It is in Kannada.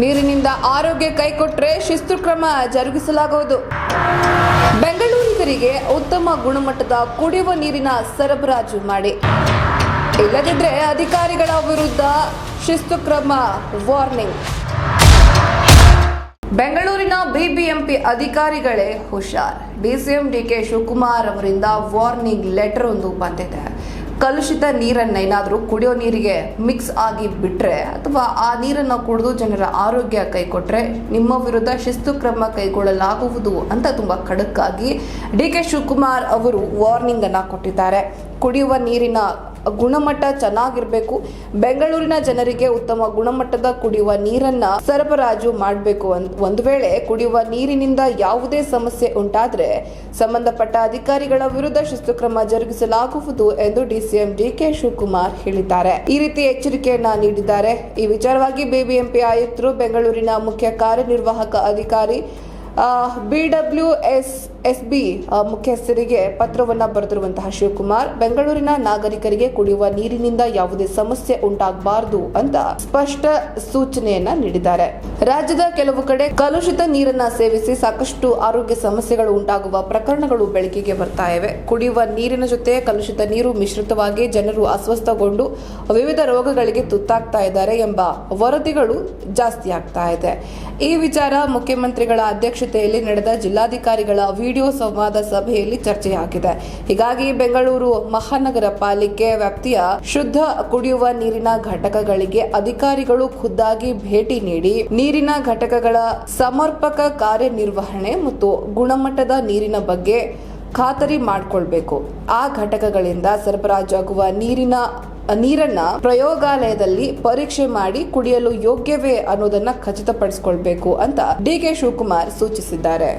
ನೀರಿನಿಂದ ಆರೋಗ್ಯ ಕೈಕೊಟ್ಟರೆ ಶಿಸ್ತು ಕ್ರಮ ಜರುಗಿಸಲಾಗುವುದು. ಬೆಂಗಳೂರಿಗರಿಗೆ ಉತ್ತಮ ಗುಣಮಟ್ಟದ ಕುಡಿಯುವ ನೀರಿನ ಸರಬರಾಜು ಮಾಡಿ. ಇಲ್ಲದಿದ್ದರೆ ಅಧಿಕಾರಿಗಳ ವಿರುದ್ಧ ಶಿಸ್ತು ಕ್ರಮ ವಾರ್ನಿಂಗ್. ಬೆಂಗಳೂರಿನ ಬಿಬಿಎಂಪಿ ಅಧಿಕಾರಿಗಳೇ ಹುಷಾರ್. ಡಿಸಿಎಂ ಡಿಕೆ ಶಿವಕುಮಾರ್ ಅವರಿಂದ ವಾರ್ನಿಂಗ್ ಲೆಟರ್ ಒಂದು ಬಂದಿದೆ. ಕಲುಷಿತ ನೀರನ್ನ ಏನಾದರೂ ಕುಡಿಯೋ ನೀರಿಗೆ ಮಿಕ್ಸ್ ಆಗಿ ಬಿಟ್ರೆ ಅಥವಾ ಆ ನೀರನ್ನು ಕುಡಿದು ಜನರ ಆರೋಗ್ಯ ಕೈಕೊಟ್ರೆ ನಿಮ್ಮ ವಿರುದ್ಧ ಶಿಸ್ತು ಕ್ರಮ ಕೈಗೊಳ್ಳಲಾಗುವುದು ಅಂತ ತುಂಬಾ ಖಡಕ್ಕಾಗಿ ಡಿ ಕೆ ಶಿವಕುಮಾರ್ ಅವರು ವಾರ್ನಿಂಗ್ ಅನ್ನ ಕೊಟ್ಟಿದ್ದಾರೆ. ಕುಡಿಯುವ ನೀರಿನ ಗುಣಮಟ್ಟ ಚೆನ್ನಾಗಿರ್ಬೇಕು. ಬೆಂಗಳೂರಿನ ಜನರಿಗೆ ಉತ್ತಮ ಗುಣಮಟ್ಟದ ಕುಡಿಯುವ ನೀರನ್ನ ಸರಬರಾಜು ಮಾಡಬೇಕು ಒಂದು ವೇಳೆ ಕುಡಿಯುವ ನೀರಿನಿಂದ ಯಾವುದೇ ಸಮಸ್ಯೆ ಉಂಟಾದ್ರೆ ಸಂಬಂಧಪಟ್ಟ ಅಧಿಕಾರಿಗಳ ವಿರುದ್ಧ ಶಿಸ್ತು ಕ್ರಮ ಜರುಗಿಸಲಾಗುವುದು ಎಂದು ಡಿಸಿಎಂ ಡಿಕೆ ಶಿವಕುಮಾರ್ ಹೇಳಿದ್ದಾರೆ. ಈ ರೀತಿ ಎಚ್ಚರಿಕೆಯನ್ನ ನೀಡಿದ್ದಾರೆ. ಈ ವಿಚಾರವಾಗಿ ಬಿಬಿಎಂಪಿ ಆಯುಕ್ತರು ಬೆಂಗಳೂರಿನ ಮುಖ್ಯ ಕಾರ್ಯನಿರ್ವಾಹಕ ಅಧಿಕಾರಿ ಬಿಡಬ್ಲ್ಯೂ ಎಸ್ ಎಸ್ ಬಿ ಮುಖ್ಯಸ್ಥರಿಗೆ ಪತ್ರವನ್ನು ಬರೆದಿರುವಂತಹ ಶಿವಕುಮಾರ್, ಬೆಂಗಳೂರಿನ ನಾಗರಿಕರಿಗೆ ಕುಡಿಯುವ ನೀರಿನಿಂದ ಯಾವುದೇ ಸಮಸ್ಯೆ ಉಂಟಾಗಬಾರದು ಅಂತ ಸ್ಪಷ್ಟ ಸೂಚನೆಯನ್ನ ನೀಡಿದ್ದಾರೆ. ರಾಜ್ಯದ ಕೆಲವು ಕಡೆ ಕಲುಷಿತ ನೀರನ್ನ ಸೇವಿಸಿ ಸಾಕಷ್ಟು ಆರೋಗ್ಯ ಸಮಸ್ಯೆಗಳು ಉಂಟಾಗುವ ಪ್ರಕರಣಗಳು ಬೆಳಕಿಗೆ ಬರ್ತಾ ಇವೆ. ಕುಡಿಯುವ ನೀರಿನ ಜೊತೆ ಕಲುಷಿತ ನೀರು ಮಿಶ್ರಿತವಾಗಿ ಜನರು ಅಸ್ವಸ್ಥಗೊಂಡು ವಿವಿಧ ರೋಗಗಳಿಗೆ ತುತ್ತಾಗ್ತಾ ಇದ್ದಾರೆ ಎಂಬ ವರದಿಗಳು ಜಾಸ್ತಿ ಆಗ್ತಾ ಇದೆ. ಈ ವಿಚಾರ ಮುಖ್ಯಮಂತ್ರಿಗಳ ಅಧ್ಯಕ್ಷತೆಯಲ್ಲಿ ನಡೆದ ಜಿಲ್ಲಾಧಿಕಾರಿಗಳ ವಿಡಿಯೋ ಸಂವಾದ ಸಭೆಯಲ್ಲಿ ಚರ್ಚೆಯಾಗಿದೆ. ಹೀಗಾಗಿ ಬೆಂಗಳೂರು ಮಹಾನಗರ ಪಾಲಿಕೆ ವ್ಯಾಪ್ತಿಯ ಶುದ್ಧ ಕುಡಿಯುವ ನೀರಿನ ಘಟಕಗಳಿಗೆ ಅಧಿಕಾರಿಗಳು ಖುದ್ದಾಗಿ ಭೇಟಿ ನೀಡಿ, ನೀರಿನ ಘಟಕಗಳ ಸಮರ್ಪಕ ಕಾರ್ಯನಿರ್ವಹಣೆ ಮತ್ತು ಗುಣಮಟ್ಟದ ನೀರಿನ ಬಗ್ಗೆ ಖಾತರಿ ಮಾಡಿಕೊಳ್ಬೇಕು. ಆ ಘಟಕಗಳಿಂದ ಸರಬರಾಜಾಗುವ ನೀರಿನ ನೀರನ್ನ ಪ್ರಯೋಗಾಲಯದಲ್ಲಿ ಪರೀಕ್ಷೆ ಮಾಡಿ ಕುಡಿಯಲು ಯೋಗ್ಯವೇ ಅನ್ನೋದನ್ನ ಖಚಿತಪಡಿಸಿಕೊಳ್ಬೇಕು ಅಂತ ಡಿ ಕೆ ಶಿವಕುಮಾರ್ ಸೂಚಿಸಿದ್ದಾರೆ.